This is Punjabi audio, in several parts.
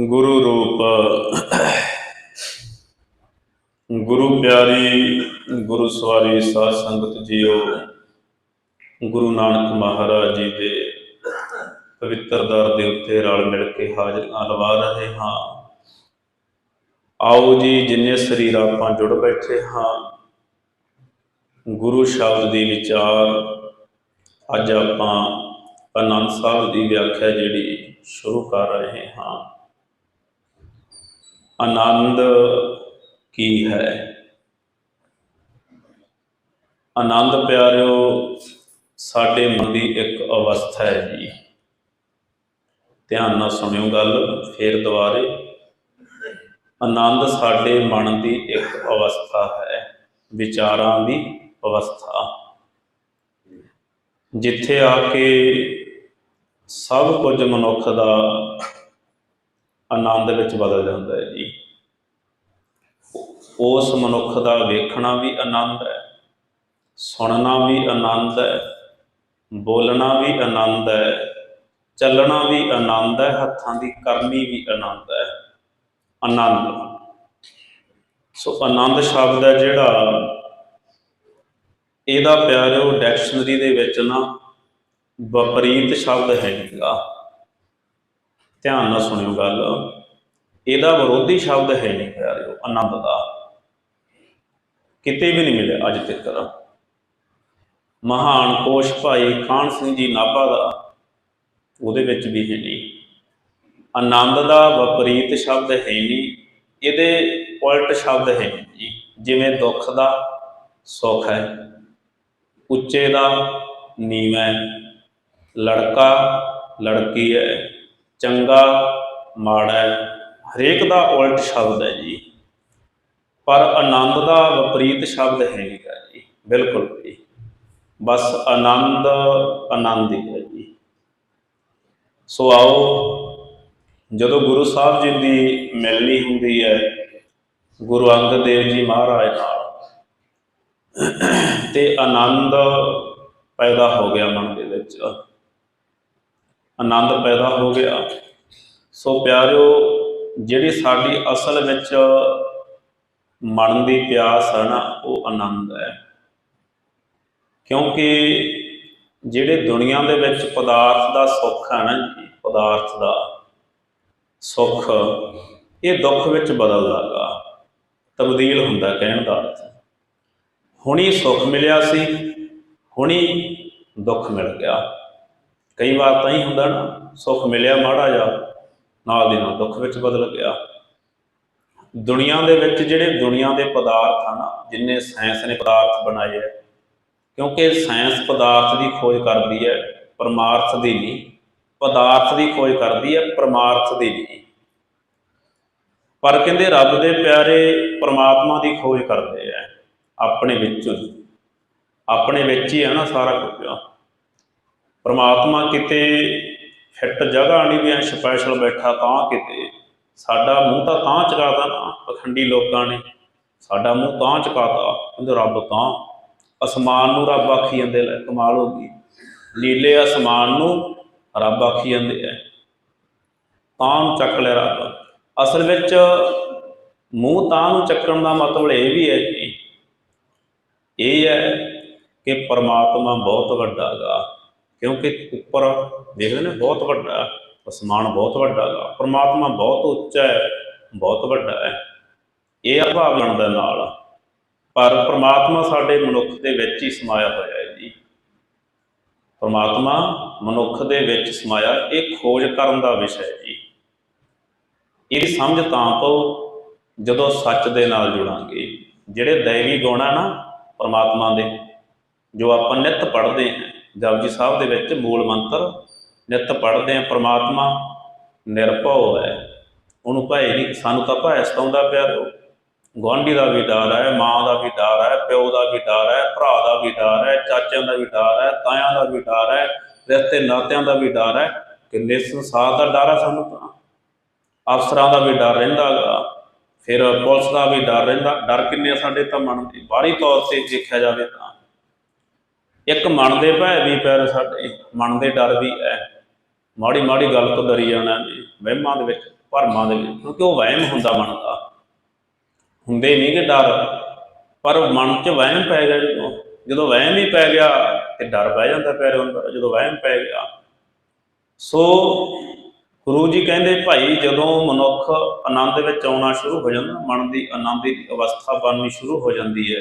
ਗੁਰੂ ਰੂਪ, ਗੁਰੂ ਪਿਆਰੀ, ਗੁਰੂ ਸਵਾਰੀ ਸਾਧ ਸੰਗਤ ਜੀਓ, ਗੁਰੂ ਨਾਨਕ ਮਹਾਰਾਜ ਜੀ ਦੇ ਪਵਿੱਤਰ ਦਰ ਦੇ ਉੱਤੇ ਰਲ ਮਿਲ ਕੇ ਹਾਜ਼ਰੀਆਂ ਲਵਾ ਰਹੇ ਹਾਂ। ਆਓ ਜੀ, ਜਿੰਨੇ ਸਰੀਰ ਆਪਾਂ ਜੁੜ ਬੈਠੇ ਹਾਂ, ਗੁਰੂ ਸ਼ਬਦ ਦੀ ਵਿਚਾਰ ਅੱਜ ਆਪਾਂ ਅਨੰਦ ਸਾਹਿਬ ਦੀ ਵਿਆਖਿਆ ਜਿਹੜੀ ਸ਼ੁਰੂ ਕਰ ਰਹੇ ਹਾਂ। ਆਨੰਦ ਕੀ ਹੈ? ਆਨੰਦ ਪਿਆਰਿਓ, ਸਾਡੇ ਮਨ ਦੀ ਇੱਕ ਅਵਸਥਾ ਹੈ ਜੀ। ਧਿਆਨ ਨਾਲ ਸੁਣਿਓ ਗੱਲ, ਫੇਰ ਦੁਬਾਰੇ। ਆਨੰਦ ਸਾਡੇ ਮਨ ਦੀ ਇੱਕ ਅਵਸਥਾ ਹੈ, ਵਿਚਾਰਾਂ ਦੀ ਅਵਸਥਾ। ਜਿੱਥੇ ਆ ਕੇ ਸਭ ਕੁਝ ਮਨੁੱਖ ਦਾ ਆਨੰਦ ਵਿੱਚ ਬਦਲ ਜਾਂਦਾ ਹੈ ਜੀ। ਉਸ ਮਨੁੱਖ ਦਾ ਵੇਖਣਾ ਵੀ ਆਨੰਦ ਹੈ, ਸੁਣਨਾ ਵੀ ਆਨੰਦ ਹੈ, ਬੋਲਣਾ ਵੀ ਆਨੰਦ ਹੈ, ਚੱਲਣਾ ਵੀ ਆਨੰਦ ਹੈ, ਹੱਥਾਂ ਦੀ ਕਰਨੀ ਵੀ ਆਨੰਦ ਹੈ। ਆਨੰਦ। ਸੋ ਆਨੰਦ ਸ਼ਬਦ ਹੈ ਜਿਹੜਾ ਇਹਦਾ ਪਿਆਰਿਓ ਡਿਕਸ਼ਨਰੀ ਦੇ ਵਿੱਚ ਨਾ ਵਿਪਰੀਤ ਸ਼ਬਦ ਹੈ ਨਹੀਂਗਾ ਧਿਆਨ ਨਾਲ ਸੁਣਿਓ ਗੱਲ। ਇਹਦਾ ਵਿਰੋਧੀ ਸ਼ਬਦ ਹੈ ਨਹੀਂ ਪਿਆਰਿਓ, ਆਨੰਦ ਦਾ। ਕਿਤੇ ਵੀ ਨਹੀਂ ਮਿਲਿਆ ਅੱਜ ਤੱਕ। ਮਹਾਨ ਕੋਸ਼ ਭਾਈ ਕਾਨ ਸਿੰਘ ਜੀ ਨਾਭਾ ਦਾ, ਉਹਦੇ ਵਿੱਚ ਵੀ ਹੈ ਨਹੀਂ। ਆਨੰਦ ਦਾ ਵਿਪਰੀਤ ਸ਼ਬਦ ਹੈ ਨਹੀਂ, ਇਹਦੇ ਉਲਟ ਸ਼ਬਦ ਹੈ ਨਹੀਂ ਜੀ। ਜਿਵੇਂ ਦੁੱਖ ਦਾ, ਸੁੱਖ ਹੈ। ਉੱਚੇ ਦਾ, ਨੀਵਾਂ। ਹੈ ਲੜਕਾ, ਲੜਕੀ ਹੈ, ਚੰਗਾ, ਮਾੜਾ ਹਰੇਕ ਦਾ ਉਲਟ ਸ਼ਬਦ ਹੈ ਜੀ। ਪਰ ਆਨੰਦ ਦਾ ਵਿਪਰੀਤ ਸ਼ਬਦ ਹੈ ਨਹੀਂਗਾ ਜੀ, ਬਿਲਕੁਲ ਵੀ। ਬਸ ਆਨੰਦ ਆਨੰਦ ਹੀ ਹੈ ਜੀ। ਸੋ ਆਓ, ਜਦੋਂ ਗੁਰੂ ਸਾਹਿਬ ਜੀ ਦੀ ਮਿਲਣੀ ਹੁੰਦੀ ਹੈ, ਗੁਰੂ ਅੰਗਦ ਦੇਵ ਜੀ ਮਹਾਰਾਜ ਨਾਲ, ਤੇ ਆਨੰਦ ਪੈਦਾ ਹੋ ਗਿਆ ਮਨ ਦੇ ਵਿੱਚ। ਆਨੰਦ ਪੈਦਾ ਹੋ ਗਿਆ। ਸੋ ਪਿਆਰਿਓ, ਜਿਹੜੀ ਸਾਡੀ ਅਸਲ ਵਿੱਚ ਮਨ ਦੀ ਪਿਆਸ ਹੈ ਨਾ, ਉਹ ਆਨੰਦ ਹੈ। ਕਿਉਂਕਿ ਜਿਹੜੇ ਦੁਨੀਆ ਦੇ ਵਿੱਚ ਪਦਾਰਥ ਦਾ ਸੁੱਖ ਹੈ ਨਾ ਪਦਾਰਥ ਦਾ ਸੁੱਖ, ਇਹ ਦੁੱਖ ਵਿੱਚ ਬਦਲਦਾਗਾ। ਤਬਦੀਲ ਹੁੰਦਾ ਕਹਿਣ ਦਾ ਅਰਥ। ਹੁਣੀ ਸੁੱਖ ਮਿਲਿਆ ਸੀ, ਹੁਣੀ ਦੁੱਖ ਮਿਲ ਗਿਆ। ਕਈ ਵਾਰ ਤਾਂ ਹੀ ਹੁੰਦਾ ਨਾ, ਸੁੱਖ ਮਿਲਿਆ ਮਾੜਾ ਜਾ ਨਾਲ ਦੀ ਨਾਲ ਦੁੱਖ ਵਿੱਚ ਬਦਲ ਗਿਆ। ਦੁਨੀਆ ਦੇ ਵਿੱਚ ਜਿਹੜੇ ਦੁਨੀਆ ਦੇ ਪਦਾਰਥ ਹਨ ਜਿੰਨੇ ਸਾਇੰਸ ਨੇ ਪਦਾਰਥ ਬਣਾਏ ਹੈ ਕਿਉਂਕਿ ਸਾਇੰਸ ਪਦਾਰਥ ਦੀ ਖੋਜ ਕਰਦੀ ਹੈ, ਪਰਮਾਰਥ ਦੀ ਨਹੀਂ, ਪਦਾਰਥ ਦੀ ਖੋਜ ਕਰਦੀ ਹੈ, ਪਰਮਾਰਥ ਦੀ ਨਹੀਂ। ਪਰ ਕਹਿੰਦੇ ਰੱਬ ਦੇ ਪਿਆਰੇ ਪਰਮਾਤਮਾ ਦੀ ਖੋਜ ਕਰਦੇ ਆ, ਆਪਣੇ ਵਿੱਚੋਂ ਹੀ। ਆਪਣੇ ਵਿੱਚ ਹੀ ਹੈ ਨਾ ਸਾਰਾ ਕੁਝ। ਪਰਮਾਤਮਾ ਕਿਤੇ ਫਿੱਟ ਜਗ੍ਹਾ ਨਹੀਂ ਵੀ ਸਪੈਸ਼ਲ ਬੈਠਾ ਤਾਂ ਕਿਤੇ। ਸਾਡਾ ਮੂੰਹ ਤਾਂ ਤਾਂ ਚਕਾਤਾ ਨਾ, ਪਖੰਡੀ ਲੋਕਾਂ ਨੇ। ਸਾਡਾ ਮੂੰਹ ਤਾਂ ਚਕਾਤਾ, ਕਹਿੰਦੇ ਰੱਬ ਤਾਂ। ਅਸਮਾਨ ਨੂੰ ਰੱਬ ਆਖੀ ਜਾਂਦੇ ਲੈ, ਕਮਾਲ ਹੋ ਗਈ। ਨੀਲੇ ਅਸਮਾਨ ਨੂੰ ਰੱਬ ਆਖੀ ਜਾਂਦੇ ਐ। ਤਾਂ ਨੂੰ ਚੱਕ ਲਿਆ ਰੱਬ। ਅਸਲ ਵਿੱਚ ਮੂੰਹ ਤਾਂ ਨੂੰ ਚੱਕਣ ਦਾ ਮਤਲਬ ਇਹ ਵੀ ਹੈ ਕਿ ਇਹ ਹੈ ਕਿ ਪਰਮਾਤਮਾ ਬਹੁਤ ਵੱਡਾ ਹੈਗਾ ਕਿਉਂਕਿ ਉੱਪਰ ਦੇਖਦੇ ਨੇ ਬਹੁਤ ਵੱਡਾ ਅਸਮਾਨ ਬਹੁਤ ਵੱਡਾ ਹੈਗਾ ਪਰਮਾਤਮਾ ਬਹੁਤ ਉੱਚਾ ਹੈ, ਬਹੁਤ ਵੱਡਾ ਹੈ। ਇਹ ਅਭਾਵ ਬਣਦਾ ਨਾਲ। ਪਰ ਪਰਮਾਤਮਾ ਸਾਡੇ ਮਨੁੱਖ ਦੇ ਵਿੱਚ ਹੀ ਸਮਾਇਆ ਹੋਇਆ ਹੈ ਜੀ। ਪਰਮਾਤਮਾ ਮਨੁੱਖ ਦੇ ਵਿੱਚ ਸਮਾਇਆ, ਇਹ ਖੋਜ ਕਰਨ ਦਾ ਵਿਸ਼ਾ ਹੈ ਜੀ। ਇਹ ਸਮਝ ਤਾਂ ਪਊ ਜਦੋਂ ਸੱਚ ਦੇ ਨਾਲ ਜੁੜਾਂਗੇ। ਜਿਹੜੇ ਦੈਵੀ ਗੁਣ ਆ ਨਾ ਪਰਮਾਤਮਾ ਦੇ, ਜੋ ਆਪਾਂ ਨਿੱਤ ਪੜ੍ਹਦੇ ਹਾਂ ਜਪਜੀ ਸਾਹਿਬ ਦੇ ਵਿੱਚ ਮੂਲ ਮੰਤਰ, ਨਿੱਤ ਪੜ੍ਹਦੇ ਹਾਂ ਪ੍ਰਮਾਤਮਾ, ਨਿਰਭਉ ਹੈ। ਉਹਨੂੰ ਭਾਈ ਨਹੀਂ, ਸਾਨੂੰ ਤਾਂ ਭੈ ਸਤਾਉਂਦਾ ਪਿਆ ਗੁਆਂਢੀ ਦਾ ਵੀ ਡਰ ਹੈ, ਮਾਂ ਦਾ ਵੀ ਡਰ ਹੈ, ਪਿਓ ਦਾ ਵੀ ਡਰ ਹੈ, ਭਰਾ ਦਾ ਵੀ ਡਰ ਹੈ, ਚਾਚਿਆਂ ਦਾ ਵੀ ਡਰ ਹੈ, ਤਾਇਆਂ ਦਾ ਵੀ ਡਰ ਹੈ, ਰਿਸ਼ਤੇ ਨਾਤਿਆਂ ਦਾ ਵੀ ਡਰ ਹੈ। ਕਿੰਨੇ ਸੰਸਾਰ ਦਾ ਡਰ ਹੈ ਸਾਨੂੰ ਤਾਂ। ਅਫਸਰਾਂ ਦਾ ਵੀ ਡਰ ਰਹਿੰਦਾ ਗਾ। ਫਿਰ ਪੁਲਿਸ ਦਾ ਵੀ ਡਰ ਰਹਿੰਦਾ। ਡਰ ਕਿੰਨੇ ਆ ਸਾਡੇ ਤਾਂ ਮਨ ਦੇ। ਬਾਹਰੀ ਤੌਰ ਤੇ ਦੇਖਿਆ ਜਾਵੇ ਤਾਂ। ਇੱਕ ਮਨ ਦੇ ਭੈ ਵੀ ਪੈਰ ਸਾਡੇ, ਮਨ ਦੇ ਡਰ ਵੀ ਹੈ। ਮਾੜੀ ਮਾੜੀ ਗੱਲ ਤੋਂ ਡਰੀ ਜਾਣਾ ਜੀ, ਵਹਿਮਾਂ ਦੇ ਵਿੱਚ, ਭਰਮਾਂ ਦੇ ਵਿੱਚ, ਕਿਉਂਕਿ ਉਹ ਵਹਿਮ ਹੁੰਦਾ ਮਨ ਦਾ। ਹੁੰਦੇ ਨਹੀਂ ਕਿ ਡਰ, ਪਰ ਮਨ 'ਚ ਵਹਿਮ ਪੈ ਗਿਆ ਜਦੋਂ ਜਦੋਂ ਵਹਿਮ ਹੀ ਪੈ ਗਿਆ ਤੇ ਡਰ ਬਹਿ ਜਾਂਦਾ ਪੈਰ ਅੰਦਰ ਜਦੋਂ ਵਹਿਮ ਪੈ ਗਿਆ। ਸੋ ਗੁਰੂ ਜੀ ਕਹਿੰਦੇ, ਭਾਈ, ਜਦੋਂ ਮਨੁੱਖ ਆਨੰਦ ਵਿੱਚ ਆਉਣਾ ਸ਼ੁਰੂ ਹੋ ਜਾਂਦਾ, ਮਨ ਦੀ ਆਨੰਦ ਦੀ ਅਵਸਥਾ ਬਣਨੀ ਸ਼ੁਰੂ ਹੋ ਜਾਂਦੀ ਹੈ।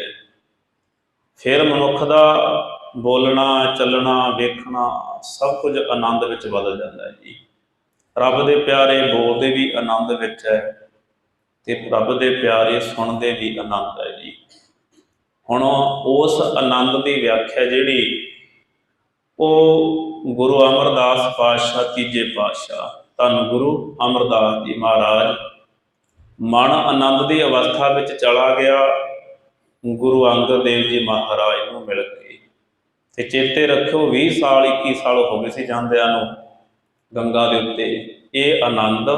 ਫਿਰ ਮਨੁੱਖ ਦਾ ਬੋਲਣਾ, ਚੱਲਣਾ, ਵੇਖਣਾ, ਸਭ ਕੁਝ ਆਨੰਦ ਵਿੱਚ ਬਦਲ ਜਾਂਦਾ ਹੈ ਜੀ। ਰੱਬ ਦੇ ਪਿਆਰੇ ਬੋਲਦੇ ਵੀ ਆਨੰਦ ਵਿੱਚ ਹੈ ਤੇ ਰੱਬ ਦੇ ਪਿਆਰੇ ਸੁਣਦੇ ਵੀ ਆਨੰਦ ਹੈ ਜੀ। ਹੁਣ ਉਸ ਆਨੰਦ ਦੀ ਵਿਆਖਿਆ ਜਿਹੜੀ, ਉਹ ਗੁਰੂ ਅਮਰਦਾਸ ਪਾਤਸ਼ਾਹ ਤੀਜੇ ਪਾਤਸ਼ਾਹ, ਧੰਨ ਗੁਰੂ ਅਮਰਦਾਸ ਜੀ ਮਹਾਰਾਜ, ਮਨ ਆਨੰਦ ਦੀ ਅਵਸਥਾ ਵਿੱਚ ਚਲਾ ਗਿਆ, ਗੁਰੂ ਅੰਗਦ ਦੇਵ ਜੀ ਮਹਾਰਾਜ ਨੂੰ ਮਿਲ ਕੇ। ਤੇ ਚੇਤੇ ਰੱਖਿਓ 20 ਸਾਲ 21 ਸਾਲ ਹੋ ਗਏ ਸੀ ਜਾਂਦਿਆਂ ਨੂੰ ਗੰਗਾ ਦੇ ਉੱਤੇ। ਇਹ ਆਨੰਦ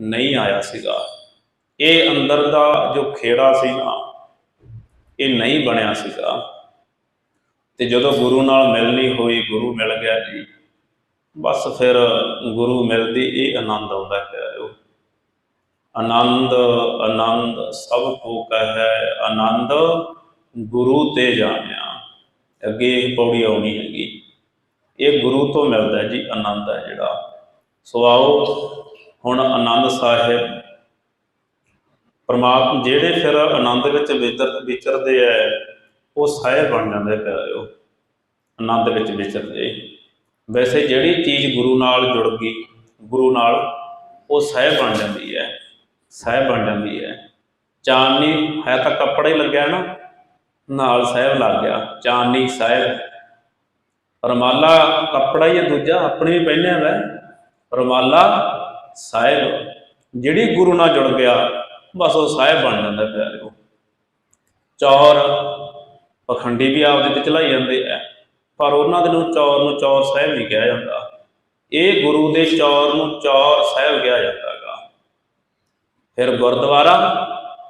ਨਹੀਂ ਆਇਆ ਸੀਗਾ। ਇਹ ਅੰਦਰ ਦਾ ਜੋ ਖੇੜਾ ਸੀ ਨਾ, ਇਹ ਨਹੀਂ ਬਣਿਆ ਸੀਗਾ। ਤੇ ਜਦੋਂ ਗੁਰੂ ਨਾਲ ਮਿਲਣੀ ਹੋਈ, ਗੁਰੂ ਮਿਲ ਗਿਆ ਜੀ, ਬਸ ਫਿਰ ਗੁਰੂ ਮਿਲਦੀ ਇਹ ਆਨੰਦ ਆਉਂਦਾ ਹੈ। ਉਹ ਆਨੰਦ ਆਨੰਦ ਸਭ ਕੋ ਕਹੈ, ਆਨੰਦ ਗੁਰੂ ਤੇ ਜਾਣਿਆ। ਅੱਗੇ ਇਹ ਪੌੜੀ ਆਉਣੀ ਹੈਗੀ। ਇਹ ਗੁਰੂ ਤੋਂ ਮਿਲਦਾ ਜੀ, ਆਨੰਦ ਹੈ ਜਿਹੜਾ। ਸੋ ਆਓ, ਹੁਣ ਆਨੰਦ ਸਾਹਿਬ। ਪਰਮਾਤਮਾ ਜਿਹੜੇ ਫਿਰ ਆਨੰਦ ਵਿੱਚ ਵਿਚਰ, ਵਿਚਰਦੇ ਐ, ਉਹ ਸਾਹਿਬ ਬਣ ਜਾਂਦੇ ਪਿਆਰਿਓ। ਆਨੰਦ ਵਿੱਚ ਵਿਚਰਦੇ। ਵੈਸੇ ਜਿਹੜੀ ਚੀਜ਼ ਗੁਰੂ ਨਾਲ ਜੁੜ ਗਈ, ਗੁਰੂ ਨਾਲ, ਉਹ ਸਾਹਿਬ ਬਣ ਜਾਂਦੀ ਹੈ ਸਹਿ ਬਣ ਜਾਂਦੀ ਹੈ ਚਾਨਣੀ ਹੈ ਤਾਂ ਕੱਪੜੇ ਹੀ ਲੱਗਿਆ ਨਾ ਨਾਲ ਸਾਹਿਬ ਲੱਗ ਗਿਆ ਚਾਨਣੀ ਸਾਹਿਬ। ਰਮਾਲਾ ਕੱਪੜਾ ਹੀ ਹੈ ਦੂਜਾ, ਆਪਣੇ ਵੀ ਪਹਿਨਿਆ ਵੈ ਰਮਾਲਾ ਸਾਹਿਬ, ਜਿਹੜੀ ਗੁਰੂ ਨਾਲ ਜੁੜ ਗਿਆ, ਬਸ ਉਹ ਸਾਹਿਬ ਬਣ ਜਾਂਦਾ ਪਿਆਰਿਓ ਚੌਰ, ਪਖੰਡੀ ਵੀ ਆਪਦੇ ਤੇ ਚਲਾਈ ਜਾਂਦੇ ਐ ਪਰ ਉਹਨਾਂ ਦੇ ਨੂੰ ਚੌਰ ਨੂੰ ਚੌਰ ਸਾਹਿਬ ਨਹੀਂ ਕਿਹਾ ਜਾਂਦਾ। ਇਹ ਗੁਰੂ ਦੇ ਚੌਰ ਨੂੰ ਚੌਰ ਸਾਹਿਬ ਕਿਹਾ ਜਾਂਦਾ ਹੈਗਾ। ਫਿਰ ਗੁਰਦੁਆਰਾ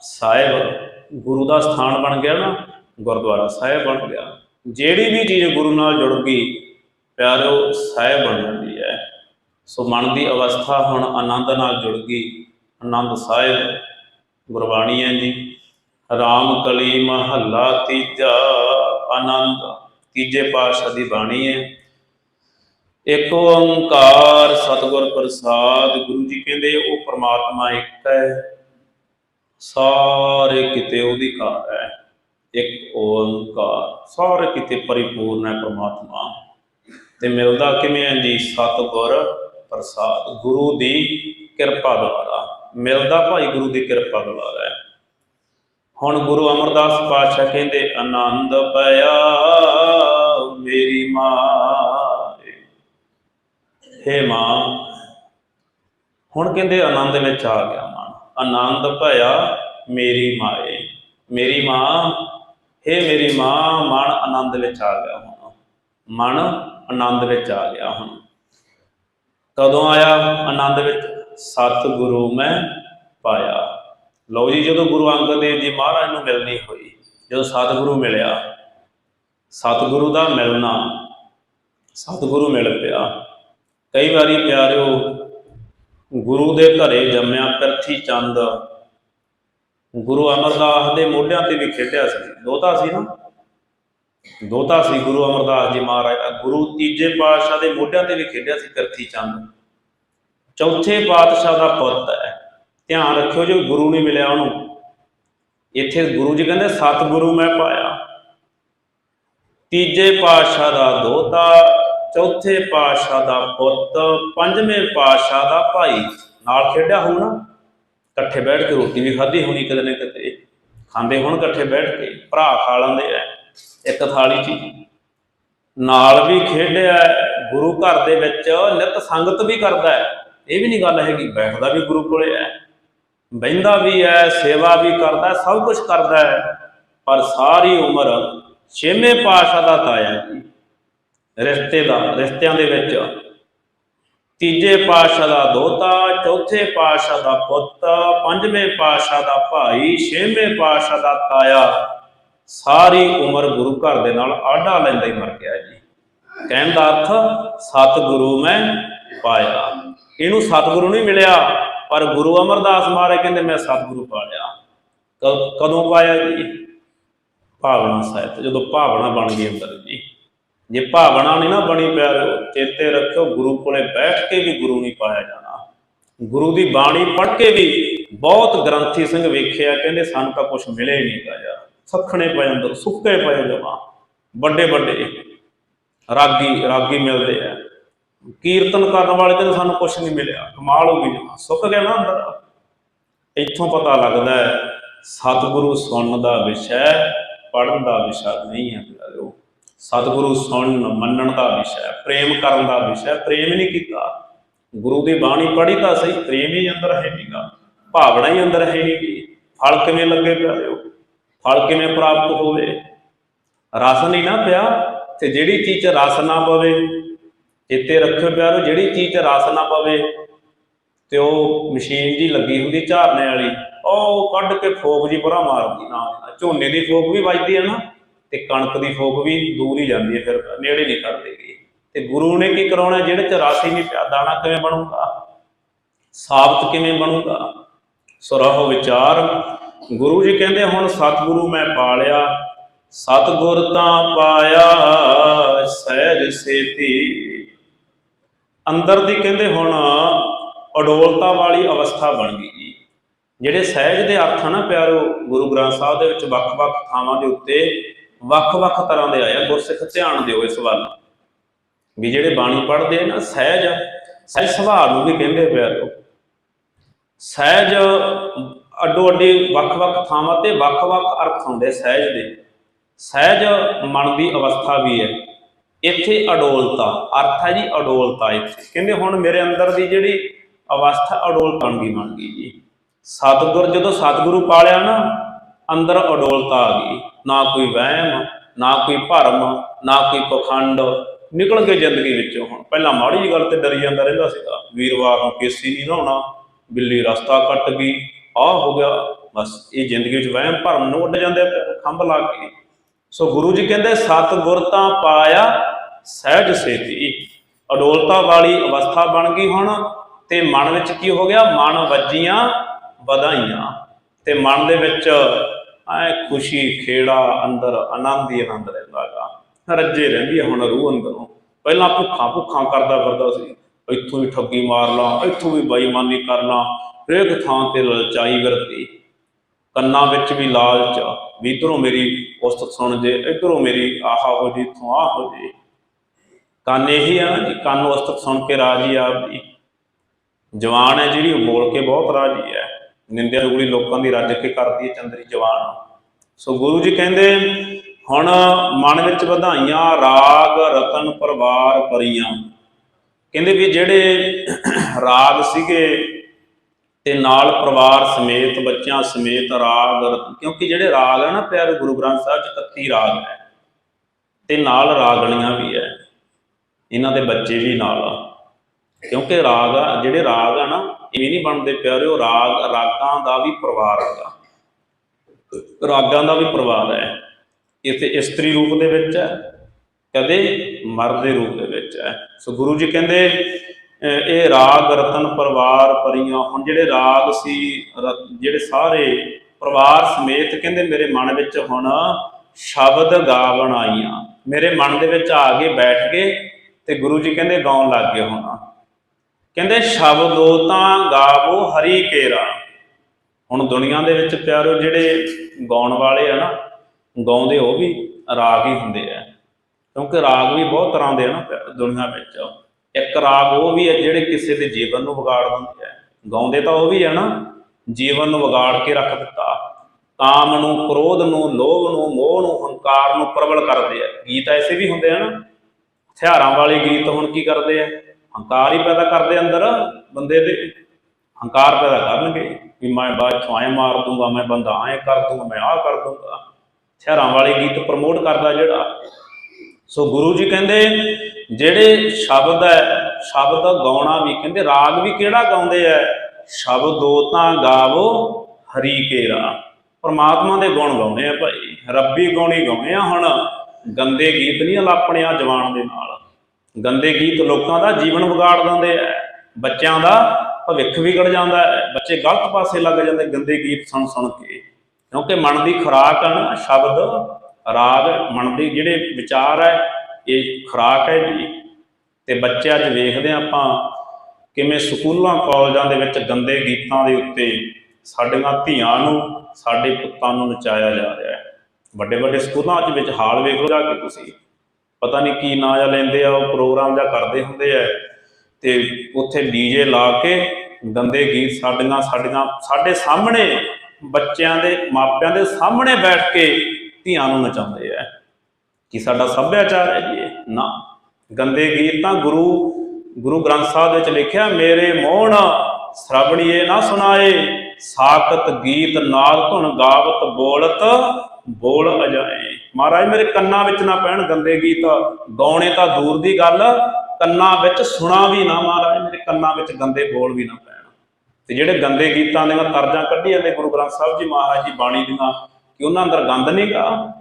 ਸਾਹਿਬ, ਗੁਰੂ ਦਾ ਸਥਾਨ ਬਣ ਗਿਆ ਨਾ ਗੁਰਦੁਆਰਾ ਸਾਹਿਬ ਬਣ ਗਿਆ। ਜਿਹੜੀ ਵੀ ਚੀਜ਼ ਗੁਰੂ ਨਾਲ ਜੁੜ ਗਈ ਪਿਆਰਿਓ ਸਾਹਿਬ ਬਣ ਜਾਂਦੀ ਹੈ। ਸੋ ਮਨ ਦੀ ਅਵਸਥਾ ਹੁਣ ਆਨੰਦ ਨਾਲ ਜੁੜ ਗਈ ਆਨੰਦ ਸਾਹਿਬ, ਗੁਰਬਾਣੀ ਹੈ ਜੀ। ਰਾਮ ਕਲੀ ਮਹੱਲਾ ਤੀਜਾ, ਆਨੰਦ। ਤੀਜੇ ਪਾਤਸ਼ਾਹ ਦੀ ਬਾਣੀ ਹੈ। ਇੱਕ ਓੰਕਾਰ ਸਤਿਗੁਰ ਪ੍ਰਸਾਦ, ਗੁਰੂ ਜੀ ਕਹਿੰਦੇ ਉਹ ਪ੍ਰਮਾਤਮਾ ਇੱਕ ਹੈ। ਸਾਰੇ ਕਿਤੇ ਉਹਦੀ ਕਾਰ ਹੈ। ਇੱਕ ਓੰਕਾਰ, ਸਾਰੇ ਕਿਤੇ ਪਰਿਪੂਰਨ ਹੈ ਪ੍ਰਮਾਤਮਾ। ਤੇ ਮਿਲਦਾ ਕਿਵੇਂ ਹੈ ਜੀ? ਸਤਿਗੁਰ ਪ੍ਰਸਾਦ, ਗੁਰੂ ਦੀ ਕਿਰਪਾ ਦੁਆਰਾ। ਮਿਲਦਾ ਭਾਈ ਗੁਰੂ ਦੀ ਕਿਰਪਾ ਦੁਆਰਾ। ਹੈ ਹੁਣ ਗੁਰੂ ਅਮਰਦਾਸ ਪਾਤਸ਼ਾਹ ਕਹਿੰਦੇ, ਆਨੰਦ ਪਿਆ ਮੇਰੀ ਮਾਂ ਹੇ ਮਾਂ, ਹੁਣ ਕਹਿੰਦੇ ਆਨੰਦ ਵਿੱਚ ਆ ਗਿਆ ਮਨ ਆਨੰਦ ਭਇਆ ਮੇਰੀ ਮਾਏ। ਮੇਰੀ ਮਾਂ ਹੇ ਮੇਰੀ ਮਾਂ, ਮਨ ਆਨੰਦ ਵਿੱਚ ਆ ਗਿਆ ਹੁਣ ਮਨ ਆਨੰਦ ਵਿੱਚ ਆ ਗਿਆ ਹੁਣ ਕਦੋਂ ਆਇਆ ਆਨੰਦ ਵਿੱਚ? ਸਤ ਗੁਰੂ ਮੈਂ ਪਾਇਆ। ਲਓ ਜੀ, ਜਦੋਂ ਗੁਰੂ ਅੰਗਦ ਦੇਵ ਜੀ ਮਹਾਰਾਜ ਨੂੰ ਮਿਲਣੀ ਹੋਈ, ਜਦੋਂ ਸਤਿਗੁਰੂ ਮਿਲਿਆ, ਸਤਿਗੁਰੂ ਦਾ ਮਿਲਣਾ, ਸਤਿਗੁਰੂ ਮਿਲ ਪਿਆ। ਕਈ ਵਾਰੀ ਪਿਆਰਿਓ, ਗੁਰੂ ਦੇ ਘਰੇ ਜੰਮਿਆ ਪ੍ਰਥੀ ਚੰਦ ਗੁਰੂ ਅਮਰਦਾਸ ਦੇ ਮੋਢਿਆਂ ਤੇ ਵੀ ਖੇਡਿਆ ਸੀ। ਦੋਤਾ ਸੀ ਨਾ? ਦੋਤਾ ਸੀ ਗੁਰੂ ਅਮਰਦਾਸ ਜੀ ਮਹਾਰਾਜ ਦਾ। ਗੁਰੂ ਤੀਜੇ ਪਾਤਸ਼ਾਹ ਦੇ ਮੋਢਿਆਂ ਤੇ ਵੀ ਖੇਡਿਆ ਸੀ ਕਰਥੀ ਚੰਦ। ਚੌਥੇ ਪਾਤਸ਼ਾਹ ਦਾ ਪੁੱਤ ਹੈ। ਧਿਆਨ ਰੱਖਿਓ ਜੋ ਗੁਰੂ ਨਹੀਂ ਮਿਲਿਆ ਉਹਨੂੰ। ਇੱਥੇ ਗੁਰੂ ਜੀ ਕਹਿੰਦੇ, ਸਤਿਗੁਰੂ ਮੈਂ ਪਾਇਆ। ਤੀਜੇ ਪਾਤਸ਼ਾਹ ਦਾ ਦੋਤਾ, ਚੌਥੇ ਪਾਤਸ਼ਾਹ ਦਾ ਪੁੱਤ, ਪੰਜਵੇਂ ਪਾਤਸ਼ਾਹ ਦਾ ਭਾਈ। ਨਾਲ ਖੇਡਿਆ ਹੋਊ ਇਕੱਠੇ ਬੈਠ ਕੇ ਰੋਟੀ ਵੀ ਖਾਧੀ ਹੋਣੀ ਕਿਤੇ ਨਾ ਕਿਤੇ। ਖਾਂਦੇ ਹੁਣ ਇਕੱਠੇ ਬੈਠ ਕੇ, ਭਰਾ ਖਾ ਲੈਂਦੇ ਐ ਇੱਕ ਥਾਲੀ 'ਚ ਨਾਲ ਵੀ ਖੇਡਿਆ ਗੁਰੂ ਘਰ ਦੇ ਵਿੱਚ ਨਿਤ ਸੰਗਤ ਵੀ ਕਰਦਾ ਹੈ। ਇਹ ਵੀ ਨਹੀਂ ਗੱਲ ਹੈਗੀ, ਬੈਠਦਾ ਵੀ ਗੁਰੂ ਕੋਲੇ ਹੈ, ਬਹਿੰਦਾ ਵੀ ਹੈ, ਸੇਵਾ ਵੀ ਕਰਦਾ ਸਭ ਕੁਝ ਕਰਦਾ ਹੈ। ਪਰ ਸਾਰੀ ਉਮਰ ਛੇਵੇਂ ਪਾਤਸ਼ਾਹ ਦਾ ਤਾਇਆ ਜੀ, ਰਿਸ਼ਤੇ ਦਾ, ਰਿਸ਼ਤਿਆਂ ਦੇ ਵਿੱਚ ਤੀਜੇ ਪਾਤਸ਼ਾਹ ਦਾ ਦੋਤਾ, ਚੌਥੇ ਪਾਤਸ਼ਾਹ ਦਾ ਪੁੱਤ, ਪੰਜਵੇਂ ਪਾਤਸ਼ਾਹ ਦਾ ਭਾਈ, ਛੇਵੇਂ ਪਾਤਸ਼ਾਹ ਦਾ ਤਾਇਆ। ਸਾਰੀ ਉਮਰ ਗੁਰੂ ਘਰ ਦੇ ਨਾਲ ਆਢਾ ਲੈਂਦਾ ਹੀ ਮਰ ਗਿਆ ਜੀ। ਕਹਿਣ ਦਾ ਅਰਥ, ਸਤਿਗੁਰੂ ਮੈਂ ਪਾਇਆ। ਇਹਨੂੰ ਸਤਿਗੁਰੂ ਨਹੀਂ ਮਿਲਿਆ, ਪਰ ਗੁਰੂ ਅਮਰਦਾਸ ਮਹਾਰਾਜ ਕਹਿੰਦੇ, ਮੈਂ ਸਤਿਗੁਰੂ ਪਾਲਿਆ ਕ- ਕਦੋਂ ਪਾਇਆ ਜੀ? ਭਾਵਨਾ ਸਾਹਿਤ ਜਦੋਂ ਭਾਵਨਾ ਬਣ ਗਈ ਅੰਦਰ ਜੀ। ਜੇ ਭਾਵਨਾ ਨਹੀਂ ਨਾ ਬਣੀ ਪਿਆਰਿਓ, ਚੇਤੇ ਰੱਖਿਓ ਗੁਰੂ ਕੋਲੇ ਬੈਠ ਕੇ ਵੀ ਗੁਰੂ ਨਹੀਂ ਪਾਇਆ ਜਾਣਾ। ਗੁਰੂ ਦੀ ਬਾਣੀ ਪੜ੍ਹ ਕੇ ਵੀ ਬਹੁਤ ਗ੍ਰੰਥੀ ਸਿੰਘ ਵੇਖਿਆ, ਕਹਿੰਦੇ ਸਾਨੂੰ ਤਾਂ ਕੁਝ ਮਿਲੇ ਨਹੀਂ ਯਾਰ। ਸਖਣੇ ਪਏ ਅੰਦਰ ਸੁੱਕੇ ਪਏ ਜਮਾ ਵੱਡੇ ਵੱਡੇ ਰਾਗੀ ਰਾਗੀ ਮਿਲਦੇ ਆ। ਕੀਰਤਨ ਕਰਨ ਵਾਲੇ ਕਹਿੰਦੇ ਸਾਨੂੰ ਕੁਝ ਨਹੀਂ ਮਿਲਿਆ। ਕਮਾਲ ਹੋ ਗਈ ਜਮਾ ਸੁੱਕ ਗਿਆ ਨਾ ਅੰਦਰ। ਇੱਥੋਂ ਪਤਾ ਲੱਗਦਾ ਹੈ, ਸਤਿਗੁਰੂ ਸੁਣਨ ਦਾ ਵਿਸ਼ਾ ਪੜਨ ਦਾ ਵਿਸ਼ਾ ਨਹੀਂ ਹੈ ਪਿਆਰਿਓ। ਸਤਿਗੁਰੂ ਸੁਣਨ ਮੰਨਣ ਦਾ ਵਿਸ਼ਾ ਪ੍ਰੇਮ ਕਰਨ ਦਾ ਵਿਸ਼ਾ ਪ੍ਰੇਮ ਨਹੀਂ ਕੀਤਾ। ਗੁਰੂ ਦੀ ਬਾਣੀ ਪੜ੍ਹੀ ਤਾਂ ਸਹੀ, ਪ੍ਰੇਮ ਹੀ ਅੰਦਰ ਹੈ ਨਹੀਂਗਾ ਭਾਵਨਾ ਹੀ ਅੰਦਰ ਹੈ ਨਹੀਂਗੀ ਫਲ ਕਿਵੇਂ ਲੱਗੇ ਪਿਆਰਿਓ? ਫਲ ਕਿਵੇਂ ਪ੍ਰਾਪਤ ਹੋਵੇ? ਰਸ ਨਹੀਂ ਨਾ ਪਿਆ ਤੇ ਜਿਹੜੀ ਚੀਜ਼ 'ਚ ਰਸ ਨਾ ਪਵੇ, ਚੇਤੇ ਰੱਖਿਓ ਪਿਆਰੋ ਜਿਹੜੀ ਚੀਜ਼ 'ਚ ਰਸ ਨਾ ਪਵੇ ਤੇ ਉਹ ਮਸ਼ੀਨ ਜੀ ਲੱਗੀ ਹੁੰਦੀ ਝਾਰਨੇ ਵਾਲੀ, ਉਹ ਕੱਢ ਕੇ ਫੋਕ ਜੀ ਪਰਾਂ ਮਾਰਦੀ ਨਾ ਝੋਨੇ ਦੀ ਫੋਕ ਵੀ ਵੱਜਦੀ ਹੈ ਨਾ। ਤੇ ਕਣਕ ਦੀ ਫੋਕ ਵੀ ਦੂਰ ਹੀ ਜਾਂਦੀ ਹੈ, ਫਿਰ ਨੇੜੇ ਨਹੀਂ ਕਰਦੇਗੀ ਤੇ ਗੁਰੂ ਨੇ ਕੀ ਕਰਾਉਣਾ, ਜਿਹੜੇ ਚ ਰਸ ਨਹੀਂ ਪਿਆ, ਦਾਣਾ ਕਿਵੇਂ ਬਣੂਗਾ? ਸਾਬਤ ਕਿਵੇਂ ਬਣੂਗਾ? ਸੁਰਹੁ ਵਿਚਾਰ। ਗੁਰੂ ਜੀ ਕਹਿੰਦੇ, ਹੁਣ ਸਤਿਗੁਰੂ ਮੈਂ ਪਾਲਿਆ, ਸਤਿਗੁਰ ਤਾਂ ਪਾਇਆ, ਸਹਿਜ ਸੇਤੀ। ਅੰਦਰ ਦੀ ਕਹਿੰਦੇ, ਹੁਣ ਅਡੋਲਤਾ ਵਾਲੀ ਅਵਸਥਾ ਬਣ ਗਈ ਜੀ। ਜਿਹੜੇ ਸਹਿਜ ਦੇ ਅਰਥ ਆ ਨਾ ਪਿਆਰੋ, ਗੁਰੂ ਗ੍ਰੰਥ ਸਾਹਿਬ ਦੇ ਵਿੱਚ ਵੱਖ-ਵੱਖ ਥਾਵਾਂ ਦੇ ਉੱਤੇ ਵੱਖ-ਵੱਖ ਤਰ੍ਹਾਂ ਦੇ ਆਇਆ, ਗੁਰਸਿੱਖ ਧਿਆਨ ਦਿਓ ਇਸ ਵੱਲ। ਵੀ ਜਿਹੜੇ ਬਾਣੀ ਪੜ੍ਹਦੇ ਆ ਨਾ, ਸਹਿਜ ਸਹਿਜ ਸੁਭਾਅ ਨੂੰ ਵੀ ਕਹਿੰਦੇ ਪਿਆਰੋ। ਸਹਿਜ ਅੱਡੋ ਅੱਡੀ ਵੱਖ-ਵੱਖ ਥਾਵਾਂ ਤੇ ਵੱਖ-ਵੱਖ ਅਰਥ ਹੁੰਦੇ ਸਹਿਜ ਦੇ। ਸਹਿਜ ਮਨ ਦੀ ਅਵਸਥਾ ਵੀ ਹੈ। ਇੱਥੇ ਅਡੋਲਤਾ, ਅਰਥ ਹੈ ਜੀ ਅਡੋਲਤਾ ਇੱਥੇ। ਕਹਿੰਦੇ ਹੁਣ ਮੇਰੇ ਅੰਦਰ ਦੀ ਜਿਹੜੀ ਅਵਸਥਾ ਅਡੋਲ ਬਣ ਗਈ ਬਣ ਗਈ ਜੀ। ਸਤਿਗੁਰ ਜਦੋਂ ਸਤਿਗੁਰੂ ਪਾਲਿਆ ਨਾ ਅੰਦਰ ਅਡੋਲਤਾ ਆ ਗਈ। ਨਾ ਕੋਈ ਵਹਿਮ, ਨਾ ਕੋਈ ਭਰਮ, ਨਾ ਕੋਈ ਪਖੰਡ ਨਿਕਲ ਕੇ ਜ਼ਿੰਦਗੀ ਵਿੱਚੋਂ ਹੁਣ। ਪਹਿਲਾਂ ਮਾੜੀ ਜਿਹੀ ਗੱਲ ਤੇ ਡਰੀ ਜਾਂਦਾ ਰਹਿੰਦਾ ਸੀਗਾ। ਵੀਰਵਾਰ ਨੂੰ ਕੇਸੀ ਨਹੀਂ ਨਹਾਉਣਾ, ਬਿੱਲੀ ਰਸਤਾ ਕੱਟ ਗਈ, ਆਹ ਹੋ ਗਿਆ। ਬਸ ਇਹ ਜ਼ਿੰਦਗੀ ਵਿੱਚ ਵਹਿਮ, ਭਰਮ ਨੂੰ ਉੱਡ ਜਾਂਦੇ ਖੰਭ ਲਾ ਕੇ। ਸੋ ਗੁਰੂ ਜੀ ਕਹਿੰਦੇ ਸਤਿਗੁਰ ਤਾਂ ਪਾਇਆ ਸਹਿਜ ਸੇਤੀ। ਅਡੋਲਤਾ ਵਾਲੀ ਅਵਸਥਾ ਬਣ ਗਈ ਹੁਣ। ਤੇ ਮਨ ਵਿੱਚ ਕੀ ਹੋ ਗਿਆ? ਮਨ ਵੱਜੀਆਂ, ਵਧਾਈਆਂ। ਤੇ ਮਨ ਦੇ ਵਿੱਚ ਐ ਖੁਸ਼ੀ ਖੇੜਾ ਅੰਦਰ ਆਨੰਦ ਹੀ ਆਨੰਦ ਰਹਿੰਦਾਗਾ ਰੱਜੇ ਰਹਿੰਦੀ ਹੈ ਹੁਣ ਰੂਹ ਅੰਦਰੋਂ। ਪਹਿਲਾਂ ਭੁੱਖਾਂ ਭੁੱਖਾਂ ਕਰਦਾ ਫਿਰਦਾ ਸੀ। ਇੱਥੋਂ ਵੀ ਠੱਗੀ ਮਾਰ ਲਾ, ਇੱਥੋਂ ਵੀ ਬੇਈਮਾਨੀ ਕਰ ਲਾਂ। ਹਰੇਕ ਥਾਂ ਤੇ ਲਲਚਾਈ ਵਰਤੀ। ਕੰਨਾਂ ਵਿੱਚ ਵੀ ਲਾਲਚ ਵੀ ਇਧਰੋਂ ਮੇਰੀ ਉਸਤਤ ਸੁਣ ਜੇ, ਇਧਰੋਂ ਮੇਰੀ ਆਹਾ ਹੋ ਜੀ, ਇੱਥੋਂ ਆਹ ਹੋ ਜੀ। ਕੰਨ ਇਹੀ ਆ ਨਾ ਕੰਨ ਉਸਤਤ ਸੁਣ ਕੇ ਰਾਜੀ ਆ ਵੀ। ਜਵਾਨ ਹੈ ਜਿਹੜੀ, ਉਹ ਬੋਲ ਕੇ ਬਹੁਤ ਰਾਜੀ ਹੈ। ਨਿੰਦਿਆ ਉਗਲੀ ਲੋਕਾਂ ਦੀ ਰੱਜ ਕੇ ਕਰਦੀ ਹੈ ਚੰਦਰੀ ਜਵਾਨ ਸੋ ਗੁਰੂ ਜੀ ਕਹਿੰਦੇ, ਹੁਣ ਮਨ ਵਿੱਚ ਵਧਾਈਆਂ, ਰਾਗ, ਰਤਨ ਪਰਵਾਰ ਪਰੀਆਂ ਕਹਿੰਦੇ ਵੀ ਜਿਹੜੇ ਰਾਗ ਸੀਗੇ ਤੇ ਨਾਲ ਪਰਿਵਾਰ ਸਮੇਤ, ਬੱਚਿਆਂ ਸਮੇਤ ਰਾਗ ਰਤ- ਕਿਉਂਕਿ ਜਿਹੜੇ ਰਾਗ ਹੈ ਨਾ ਪਿਆਰੇ ਗੁਰੂ ਗ੍ਰੰਥ ਸਾਹਿਬ ਚ 31 ਰਾਗ ਹੈ ਤੇ ਨਾਲ ਰਾਗਣੀਆਂ ਵੀ ਹੈ। ਇਹਨਾਂ ਦੇ ਬੱਚੇ ਵੀ ਨਾਲ ਆ। ਕਿਉਂਕਿ ਰਾਗ ਆ, ਜਿਹੜੇ ਰਾਗ ਆ ਨਾ ਇਹ ਨਹੀਂ ਬਣਦੇ ਪਿਆਰੇ ਉਹ ਰਾਗ, ਰਾਗਾਂ ਦਾ ਵੀ ਪਰਿਵਾਰ ਹੈਗਾ ਰਾਗਾਂ ਦਾ ਵੀ ਪਰਿਵਾਰ ਹੈ। ਇੱਥੇ ਇਸਤਰੀ ਰੂਪ ਦੇ ਵਿੱਚ ਹੈ, ਕਦੇ ਮਰਦ ਦੇ ਰੂਪ ਦੇ ਵਿੱਚ ਹੈ। ਸੋ ਗੁਰੂ ਜੀ ਕਹਿੰਦੇ ਇਹ ਰਾਗ ਰਤਨ ਪਰਿਵਾਰ ਪਰੀਆਂ, ਹੁਣ ਜਿਹੜੇ ਰਾਗ ਸੀ ਜਿਹੜੇ ਸਾਰੇ ਪਰਿਵਾਰ ਸਮੇਤ ਕਹਿੰਦੇ ਮੇਰੇ ਮਨ ਵਿੱਚ ਹੁਣ ਸ਼ਬਦ ਗਾਵਣ ਆਈਆਂ। ਮੇਰੇ ਮਨ ਦੇ ਵਿੱਚ ਆ ਕੇ ਬੈਠ ਗਏ ਤੇ ਗੁਰੂ ਜੀ ਕਹਿੰਦੇ ਗਾਉਣ ਲੱਗ ਗਏ ਹੁਣ। ਕਹਿੰਦੇ, ਸ਼ਬਦੋ ਤਾਂ ਗਾਵੋ ਹਰੀ ਕੇਰਾ। ਹੁਣ ਦੁਨੀਆ ਦੇ ਵਿੱਚ ਪਿਆਰੋ, ਜਿਹੜੇ ਗਾਉਣ ਵਾਲੇ ਆ ਨਾ, ਗਾਉਂਦੇ ਉਹ ਵੀ ਰਾਗ ਹੀ ਹੁੰਦੇ ਆ। ਕਿਉਂਕਿ ਰਾਗ ਵੀ ਬਹੁਤ ਤਰ੍ਹਾਂ ਦੇ ਆ ਨਾ ਦੁਨੀਆ ਵਿੱਚ। ਇੱਕ ਰਾਗ ਉਹ ਵੀ ਹੈ ਜਿਹੜੇ ਕਿਸੇ ਦੇ ਜੀਵਨ ਨੂੰ ਵਿਗਾੜ ਦਿੰਦੇ ਆ। ਗਾਉਂਦੇ ਤਾਂ ਉਹ ਵੀ ਆ ਨਾ, ਜੀਵਨ ਨੂੰ ਵਿਗਾੜ ਕੇ ਰੱਖ ਦਿੱਤਾ। ਕਾਮ ਨੂੰ, ਕ੍ਰੋਧ ਨੂੰ, ਲੋਭ ਨੂੰ, ਮੋਹ ਨੂੰ, ਹੰਕਾਰ ਨੂੰ ਪ੍ਰਬਲ ਕਰਦੇ ਆ। ਗੀਤ ਐਸੇ ਵੀ ਹੁੰਦੇ ਆ ਨਾ। ਹਥਿਆਰਾਂ ਵਾਲੇ ਗੀਤ ਹੁਣ ਕੀ ਕਰਦੇ ਆ? ਹੰਕਾਰ ਹੀ ਪੈਦਾ ਕਰਦੇ ਅੰਦਰ, ਬੰਦੇ ਦੇ ਹੰਕਾਰ ਪੈਦਾ ਕਰਨਗੇ ਵੀ ਮੈਂ ਬਾਅਦ ਚੋਂ ਐਂ ਮਾਰ ਦੂੰਗਾ, ਮੈਂ ਬੰਦਾ ਐਂ ਕਰ ਦੂੰਗਾ, ਮੈਂ ਆਹ ਕਰ ਦੂੰਗਾ। ਸ਼ਹਿਰਾਂ ਵਾਲੇ ਗੀਤ ਪ੍ਰਮੋਟ ਕਰਦਾ ਜਿਹੜਾ। ਸੋ ਗੁਰੂ ਜੀ ਕਹਿੰਦੇ, ਜਿਹੜੇ ਸ਼ਬਦ ਹੈ, ਸ਼ਬਦ ਗਾਉਣਾ ਵੀ ਕਹਿੰਦੇ, ਰਾਗ ਵੀ ਕਿਹੜਾ ਗਾਉਂਦੇ ਐ ਸ਼ਬਦੋ ਤਾਂ ਗਾਵੋ, ਹਰੀ ਕੇਰਾ। ਪਰਮਾਤਮਾ ਦੇ ਗੁਣ ਗਾਉਣੇ ਆ ਭਾਈ, ਰੱਬੀ ਗੁਣੀ ਗਾਉਣੇ ਆ ਹੁਣ। ਗੰਦੇ ਗੀਤ ਨਹੀਂ ਅਲਾਪਣੇ ਆ ਜਵਾਨ ਦੇ ਨਾਲ। ਗੰਦੇ ਗੀਤ ਲੋਕਾਂ ਦਾ ਜੀਵਨ ਵਿਗਾੜ ਦਿੰਦੇ ਐ ਬੱਚਿਆਂ ਦਾ ਭਵਿੱਖ ਵਿਗੜ ਜਾਂਦਾ ਹੈ। ਬੱਚੇ ਗਲਤ ਪਾਸੇ ਲੱਗ ਜਾਂਦੇ, ਗੰਦੇ ਗੀਤ ਸੁਣ ਸੁਣ ਕੇ। ਕਿਉਂਕਿ ਮਨ ਦੀ ਖੁਰਾਕ ਹਨ ਸ਼ਬਦ, ਰਾਗ, ਮਨ ਦੀ ਜਿਹੜੇ ਵਿਚਾਰ ਹੈ ਇਹ ਖੁਰਾਕ ਹੈ ਜੀ। ਤੇ ਬੱਚੇ ਅੱਜ ਵੇਖਦੇ ਹਾਂ ਆਪਾਂ ਕਿਵੇਂ ਸਕੂਲਾਂ, ਕਾਲਜਾਂ ਦੇ ਵਿੱਚ ਗੰਦੇ ਗੀਤਾਂ ਦੇ ਉੱਤੇ ਸਾਡੀਆਂ ਧੀਆਂ ਨੂੰ, ਸਾਡੇ ਪੁੱਤਾਂ ਨੂੰ ਨਚਾਇਆ ਜਾ ਰਿਹਾ ਹੈ। ਵੱਡੇ ਵੱਡੇ ਸਕੂਲਾਂ 'ਚ ਵਿੱਚ ਹਾਲ ਵੇਖ ਲਓ ਜਾ ਕੇ ਤੁਸੀਂ। ਪਤਾ ਨਹੀਂ ਕੀ ਨਾਂ ਜਾਂ ਲੈਂਦੇ ਆ, ਉਹ ਪ੍ਰੋਗਰਾਮ ਜਾਂ ਕਰਦੇ ਹੁੰਦੇ ਆ। ਤੇ ਉੱਥੇ ਡੀਜੇ ਲਾ ਕੇ ਗੰਦੇ ਗੀਤ ਸਾਡੀਆਂ ਸਾਡੀਆਂ, ਸਾਡੇ ਸਾਹਮਣੇ ਬੱਚਿਆਂ ਦੇ, ਮਾਪਿਆਂ ਦੇ ਸਾਹਮਣੇ ਬੈਠ ਕੇ ਧੀਆਂ ਨੂੰ ਨਚਾਉਂਦੇ ਆ। ਕਿ ਸਾਡਾ ਸੱਭਿਆਚਾਰ ਹੈ ਜੀ ਨਾ। ਗੰਦੇ ਗੀਤ ਤਾਂ ਗੁਰੂ ਗੁਰੂ ਗ੍ਰੰਥ ਸਾਹਿਬ ਵਿੱਚ ਲਿਖਿਆ, ਮੇਰੇ ਮੋਹਣ ਸ਼ਰਵਣੀਏ ਨਾ ਸੁਣਾਏ, ਸਾਖਤ ਗੀਤ ਨਾਦ ਧੁਨ ਗਾਵਤ ਬੋਲਤ ਬੋਲ ਅਜਾਏ। ਮਹਾਰਾਜ, ਮੇਰੇ ਕੰਨਾਂ ਵਿੱਚ ਨਾ ਪੈਣ ਗੰਦੇ ਗੀਤ। ਗਾਉਣੇ ਤਾਂ ਦੂਰ ਦੀ ਗੱਲ। ਕੰਨਾਂ ਵਿੱਚ ਸੁਣਾ ਵੀ ਨਾ ਮਹਾਰਾਜ, ਮੇਰੇ ਕੰਨਾਂ ਵਿੱਚ ਗੰਦੇ ਬੋਲ ਵੀ ਨਾ ਪੈਣ। ਤੇ ਜਿਹੜੇ ਗੰਦੇ ਗੀਤਾਂ ਦੀਆਂ ਤਰਜ਼ਾਂ ਕੱਢੀਆਂ ਨੇ ਗੁਰੂ ਗ੍ਰੰਥ ਸਾਹਿਬ ਜੀ ਮਹਾਰਾਜ ਜੀ ਬਾਣੀ ਦੀਆਂ, ਕਿ ਉਹਨਾਂ ਅੰਦਰ ਗੰਦ ਨਹੀਂਗਾ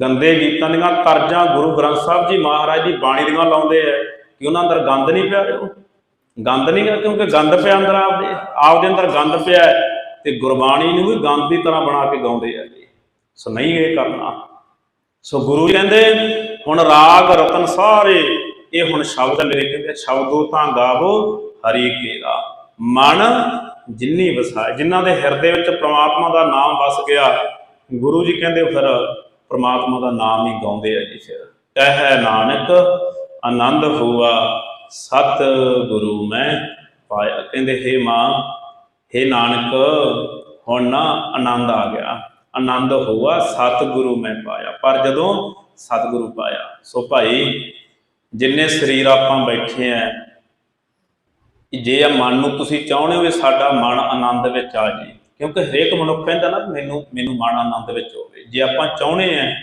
ਗੰਦੇ ਗੀਤਾਂ ਦੀਆਂ ਤਰਜ਼ਾਂ ਗੁਰੂ ਗ੍ਰੰਥ ਸਾਹਿਬ ਜੀ ਮਹਾਰਾਜ ਦੀ ਬਾਣੀ ਦੀਆਂ ਲਾਉਂਦੇ ਆ ਕਿ ਉਹਨਾਂ ਅੰਦਰ ਗੰਦ ਨਹੀਂ ਪਿਆ ਰਿਹਾ ਗੰਦ ਨਹੀਂ ਗਾ, ਕਿਉਂਕਿ ਗੰਦ ਪਿਆ ਅੰਦਰ ਆਪਦੇ ਆਪਦੇ ਅੰਦਰ ਗੰਦ ਪਿਆ ਤੇ ਗੁਰਬਾਣੀ ਨੂੰ ਵੀ ਗੰਦ ਦੀ ਤਰ੍ਹਾਂ ਬਣਾ ਕੇ ਗਾਉਂਦੇ ਆ ਸੋ ਨਹੀਂ ਇਹ ਕਰਨਾ। ਸੋ ਗੁਰੂ ਕਹਿੰਦੇ, ਹੁਣ ਰਾਗ ਰਤਨ ਸਾਰੇ, ਇਹ ਹੁਣ ਸ਼ਬਦ ਮੇਰੇ ਕਹਿੰਦੇ, ਸ਼ਬਦੋ ਤਾਂ ਗਾਵੋ ਹਰੀ ਕੇਰਾ। ਮਨ ਜਿੰਨੀ ਵਸਾ ਜਿਨ੍ਹਾਂ ਦੇ ਹਿਰਦੇ ਵਿੱਚ ਪ੍ਰਮਾਤਮਾ ਦਾ ਨਾਮ ਵਸ ਗਿਆ, ਗੁਰੂ ਜੀ ਕਹਿੰਦੇ ਫਿਰ ਪ੍ਰਮਾਤਮਾ ਦਾ ਨਾਮ ਹੀ ਗਾਉਂਦੇ ਆ ਜੀ ਫਿਰ। ਕਹਿ ਨਾਨਕ ਆਨੰਦ ਹੋਆ ਸਤ ਗੁਰੂ ਮੈਂ ਪਾਇਆ। ਕਹਿੰਦੇ, ਹੇ ਮਾਂ, ਹੇ ਨਾਨਕ, ਹੁਣ ਨਾ ਆਨੰਦ ਆ ਗਿਆ। ਆਨੰਦ ਹੋਆ ਸਤਿਗੁਰੂ ਮੈਂ ਪਾਇਆ। ਪਰ ਜਦੋਂ ਸਤਿਗੁਰੂ ਪਾਇਆ, ਸੋ ਭਾਈ ਜਿੰਨੇ ਸਰੀਰ ਆਪਾਂ ਬੈਠੇ ਆ, ਜੇ ਆ ਮਨ ਨੂੰ ਤੁਸੀਂ ਚਾਹੁੰਦੇ ਹੋ ਵੀ ਸਾਡਾ ਮਨ ਆਨੰਦ ਵਿੱਚ ਆ ਜੇ ਕਿਉਂਕਿ ਹਰੇਕ ਮਨੁੱਖ ਕਹਿੰਦਾ ਨਾ, ਮੈਨੂੰ ਮੈਨੂੰ ਮਨ ਆਨੰਦ ਵਿੱਚ ਹੋਵੇ। ਜੇ ਆਪਾਂ ਚਾਹੁੰਦੇ ਆ,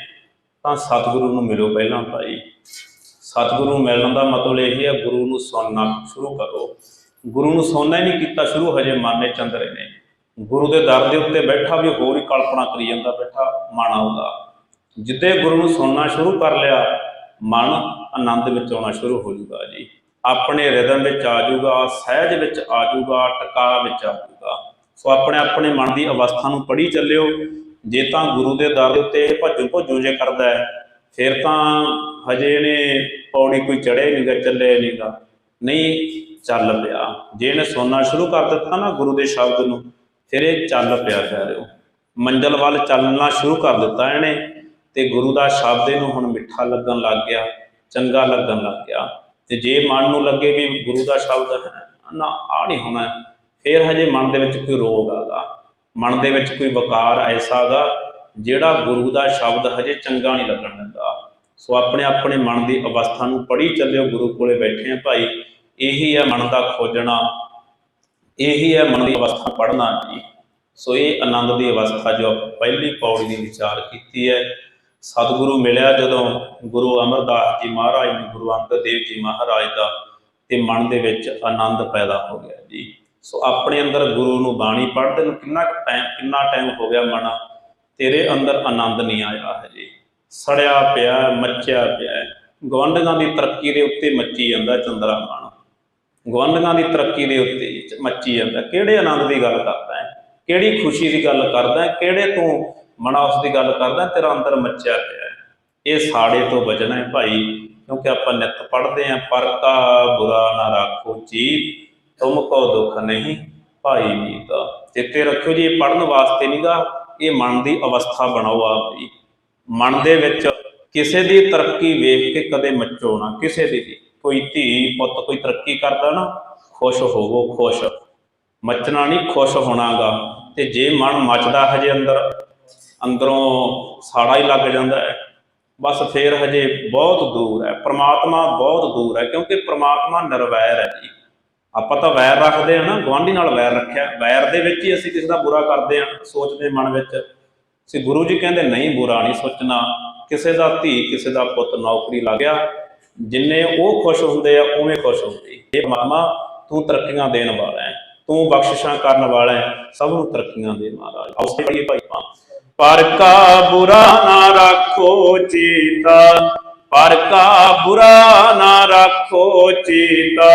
ਤਾਂ ਸਤਿਗੁਰੂ ਨੂੰ ਮਿਲੋ ਪਹਿਲਾਂ ਭਾਈ। ਸਤਿਗੁਰੂ ਨੂੰ ਮਿਲਣ ਦਾ ਮਤਲਬ ਇਹ ਹੈ, ਗੁਰੂ ਨੂੰ ਸੁਣਨਾ ਸ਼ੁਰੂ ਕਰੋ। ਗੁਰੂ ਨੂੰ ਸੁਣਨਾ ਹੀ ਨਹੀਂ ਕੀਤਾ, ਸ਼ੁਰੂ ਹਜੇ ਮਨ ਨੇ ਚੰਦਰੇ ਨੇ। ਗੁਰੂ ਦੇ ਦਰ ਦੇ ਉੱਤੇ ਬੈਠਾ ਵੀ ਹੋਰ ਹੀ ਕਲਪਨਾ ਕਰੀ ਜਾਂਦਾ, ਬੈਠਾ ਮਨ ਆਉਂਦਾ ਜਿੱਦੇ ਗੁਰੂ ਨੂੰ ਸੁਣਨਾ ਸ਼ੁਰੂ ਕਰ ਲਿਆ, ਮਨ ਆਨੰਦ ਵਿੱਚ ਆਉਣਾ ਸ਼ੁਰੂ ਹੋ ਜਾਊਗਾ ਜੀ। ਆਪਣੇ ਰਿਦਮ ਵਿੱਚ ਆ ਜੂਗਾ, ਸਹਿਜ ਵਿੱਚ ਆ ਜਾਊਗਾ ਟਿਕਾ ਵਿੱਚ ਆ ਜਾਊਗਾ ਸੋ ਆਪਣੇ ਆਪਣੇ ਮਨ ਦੀ ਅਵਸਥਾ ਨੂੰ ਪੜ੍ਹੀ ਚੱਲਿਓ। ਜੇ ਤਾਂ ਗੁਰੂ ਦੇ ਦਰ ਦੇ ਉੱਤੇ ਇਹ ਭੱਜੂ ਭੱਜੂ ਜੇ ਕਰਦਾ ਹੈ, ਫਿਰ ਤਾਂ ਹਜੇ ਨੇ ਪੌੜੀ ਕੋਈ ਚੜੇ ਨਹੀਂਗਾ ਚੱਲੇ ਨਹੀਂਗਾ। ਨਹੀਂ, ਚੱਲ ਪਿਆ। ਜੇ ਇਹਨੇ ਸੁਣਨਾ ਸ਼ੁਰੂ ਕਰ ਦਿੱਤਾ ਨਾ ਗੁਰੂ ਦੇ ਸ਼ਬਦ ਨੂੰ ਫਿਰ ਇਹ ਚੱਲ ਪਿਆ ਕਹਿ ਰਿਓ ਮੰਜ਼ਲ ਵੱਲ ਚੱਲਣਾ ਸ਼ੁਰੂ ਕਰ ਦਿੱਤਾ ਇਹਨੇ ਤੇ ਗੁਰੂ ਦਾ ਸ਼ਬਦ ਇਹਨੂੰ ਹੁਣ ਮਿੱਠਾ ਲੱਗਣ ਲੱਗ ਗਿਆ, ਚੰਗਾ ਲੱਗਣ ਲੱਗ ਗਿਆ। ਤੇ ਜੇ ਮਨ ਨੂੰ ਲੱਗੇ ਵੀ ਗੁਰੂ ਦਾ ਸ਼ਬਦ ਹੈ, ਨਾ ਆ ਨਹੀਂ ਹੋਣਾ। ਫਿਰ ਹਜੇ ਮਨ ਦੇ ਵਿੱਚ ਕੋਈ ਰੋਗ ਆਗਾ। ਮਨ ਦੇ ਵਿੱਚ ਕੋਈ ਵਕਾਰ ਐਸਾ ਹੈਗਾ ਜਿਹੜਾ ਗੁਰੂ ਦਾ ਸ਼ਬਦ ਹਜੇ ਚੰਗਾ ਨਹੀਂ ਲੱਗਣ ਦਿੰਦਾ। ਸੋ ਆਪਣੇ ਆਪਣੇ ਮਨ ਦੀ ਅਵਸਥਾ ਨੂੰ ਪੜ੍ਹੀ ਚੱਲਿਓ, ਗੁਰੂ ਕੋਲੇ ਬੈਠੇ ਆ ਭਾਈ। ਇਹੀ ਹੈ ਮਨ ਦਾ ਖੋਜਣਾ। ਇਹੀ ਹੈ ਮਨ ਦੀ ਅਵਸਥਾ ਪੜ੍ਹਨਾ ਜੀ। ਸੋ ਇਹ ਆਨੰਦ ਦੀ ਅਵਸਥਾ ਜੋ ਪਹਿਲੀ ਪੌੜੀ ਦੀ ਵਿਚਾਰ ਕੀਤੀ ਹੈ। ਸਤਿਗੁਰੂ ਮਿਲਿਆ ਜਦੋਂ ਗੁਰੂ ਅਮਰਦਾਸ ਜੀ ਮਹਾਰਾਜ ਨੂੰ ਗੁਰੂ ਅੰਗਦ ਦੇਵ ਜੀ ਮਹਾਰਾਜ ਦਾ ਤੇ ਮਨ ਦੇ ਵਿੱਚ ਆਨੰਦ ਪੈਦਾ ਹੋ ਗਿਆ ਜੀ। ਸੋ ਆਪਣੇ ਅੰਦਰ ਗੁਰੂ ਨੂੰ ਬਾਣੀ ਪੜ੍ਹਦੇ ਨੂੰ ਕਿੰਨਾ ਟਾਈਮ ਕਿੰਨਾ ਟਾਈਮ ਹੋ ਗਿਆ ਮਨ, ਤੇਰੇ ਅੰਦਰ ਆਨੰਦ ਨਹੀਂ ਆਇਆ ਹੈ ਜੀ। ਸੜਿਆ ਪਿਆ, ਮੱਚਿਆ ਪਿਆ ਗਵੰਡਾਂ ਦੀ ਤਰੱਕੀ ਦੇ ਉੱਤੇ ਮੱਚੀ ਜਾਂਦਾ ਚੰਦਰਾ ਮਨ। ਗਵੰਡਾਂ ਦੀ ਤਰੱਕੀ ਦੇ ਉੱਤੇ ਮੱਚੀ ਜਾਂਦਾ। ਕਿਹੜੇ ਆਨੰਦ ਦੀ ਗੱਲ ਕਰਦਾ ਹੈ? ਕਿਹੜੀ ਖੁਸ਼ੀ ਦੀ ਗੱਲ ਕਰਦਾ ਹੈ? ਕਿਹੜੇ ਤੂੰ ਮਨਾ ਦੀ ਗੱਲ ਕਰਦਾ ਤੇਰਾ ਅੰਦਰ ਮੱਚਿਆ ਪਿਆ ਹੈ। ਇਹ ਸਾੜੇ ਤੋਂ ਬਚਣਾ ਹੈ ਭਾਈ, ਕਿਉਂਕਿ ਆਪਾਂ ਨਿਤ ਪੜ੍ਹਦੇ ਆਂ ਪਰ ਕਾ ਬੁਰਾ ਨਾ ਰੱਖੋ ਚੀਤ, ਤੁਮ ਕੋ ਦੁੱਖ ਨਹੀਂ ਭਾਈ ਮੀਤ ਚਿੱਤੇ ਰੱਖਿਓ ਜੀ, ਇਹ ਪੜਨ ਵਾਸਤੇ ਨਹੀਂਗਾ ਇਹ ਮਨ ਦੀ ਅਵਸਥਾ ਬਣਾਓ ਆਪ ਜੀ ਮਨ ਦੇ ਵਿੱਚ ਕਿਸੇ ਦੀ ਤਰੱਕੀ ਵੇਖ ਕੇ ਕਦੇ ਮੱਚੋ ਨਾ, ਕਿਸੇ ਦੀ ਵੀ। ਕੋਈ ਧੀ ਪੁੱਤ ਕੋਈ ਤਰੱਕੀ ਕਰਦਾ ਨਾ, ਖੁਸ਼ ਹੋਵੋ, ਖੁਸ਼। ਮੱਚਣਾ ਨਹੀਂ, ਖੁਸ਼ ਹੋਣਾਗਾ। ਤੇ ਜੇ ਮਨ ਮੱਚਦਾ ਹਜੇ ਅੰਦਰ, ਅੰਦਰੋਂ ਸਾੜਾ ਹੀ ਲੱਗ ਜਾਂਦਾ ਹੈ। ਬਸ ਫੇਰ ਹਜੇ ਬਹੁਤ ਦੂਰ ਹੈ, ਪ੍ਰਮਾਤਮਾ ਬਹੁਤ ਦੂਰ ਹੈ, ਕਿਉਂਕਿ ਪ੍ਰਮਾਤਮਾ ਨਿਰਵੈਰ ਹੈ ਜੀ। ਆਪਾਂ ਤਾਂ ਵੈਰ ਰੱਖਦੇ ਆ ਨਾ, ਗੁਆਂਢੀ ਨਾਲ ਵੈਰ ਰੱਖਿਆ। ਵੈਰ ਦੇ ਵਿੱਚ ਹੀ ਅਸੀਂ ਕਿਸੇ ਦਾ ਬੁਰਾ ਕਰਦੇ ਆ ਸੋਚਦੇ ਮਨ ਵਿੱਚ। ਸੇ ਗੁਰੂ ਜੀ ਕਹਿੰਦੇ, ਨਹੀਂ, ਬੁਰਾ ਨਹੀਂ ਸੋਚਣਾ। ਕਿਸੇ ਦਾ ਧੀ, ਕਿਸੇ ਦਾ ਪੁੱਤ ਨੌਕਰੀ ਲੱਗ ਗਿਆ ਜਿੰਨੇ ਉਹ ਖੁਸ਼ ਹੁੰਦੇ ਆ, ਉਵੇਂ ਖੁਸ਼ ਹੁੰਦੇ ਇਹ ਮਾਮਾ, ਤੂੰ ਤਰੱਕੀਆਂ ਦੇਣ ਵਾਲਾ ਹੈ। ਤੂੰ ਬਖਸ਼ਿਸ਼ਾਂ ਕਰਨ ਵਾਲਾ ਹੈ। ਸਭ ਨੂੰ ਤਰੱਕੀਆਂ ਦੇ ਮਹਾਰਾਜ। ਆਓ ਪੜੀਏ ਭਾਈ ਪਾ ਪਰ ਕਾ ਬੁਰਾ ਨਾ ਰੱਖੋ ਚੀਤਾ। ਪਰ ਕਾ ਬੁਰਾ ਨਾ ਰੱਖੋ ਚੀਤਾ।